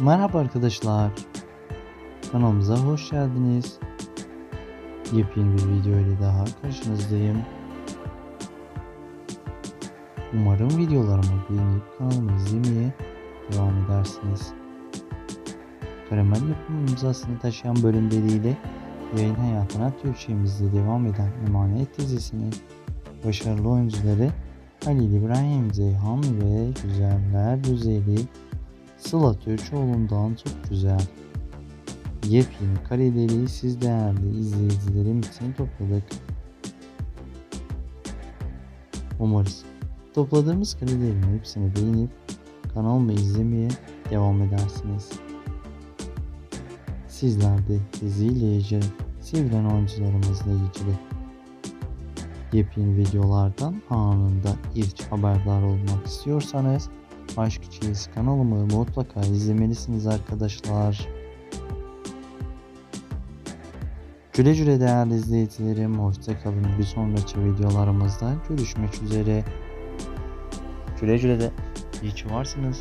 Merhaba arkadaşlar. Kanalımıza hoş geldiniz. Yepyeni bir video ile daha karşınızdayım. Umarım videolarımı beğenip kanalımı izlemeye devam edersiniz. Karamel yapım imzasını taşıyan bölümleriyle yayın hayatına Türkçemizde devam eden Emanet dizisinin başarılı oyuncuları Halil İbrahim Zeyhan ve Güzeller Güzeli Sıla Türkoğlu'ndan çok güzel. Yepyeni kareleri siz değerli izleyicilerim için topladık. Umarız topladığımız karelerin hepsini beğenip kanalımı izlemeye devam edersiniz. Sizler de diziyle ilgili, sevilen oyuncularımızla ilgili yepyeni videolardan anında ilk haberdar olmak istiyorsanız Aşk Çiğiz kanalımı mutlaka izlemelisiniz arkadaşlar. Güle güle değerli izleyicilerim. Hoşçakalın. Bir sonraki videolarımızda görüşmek üzere. Güle güle de iyi ki varsınız.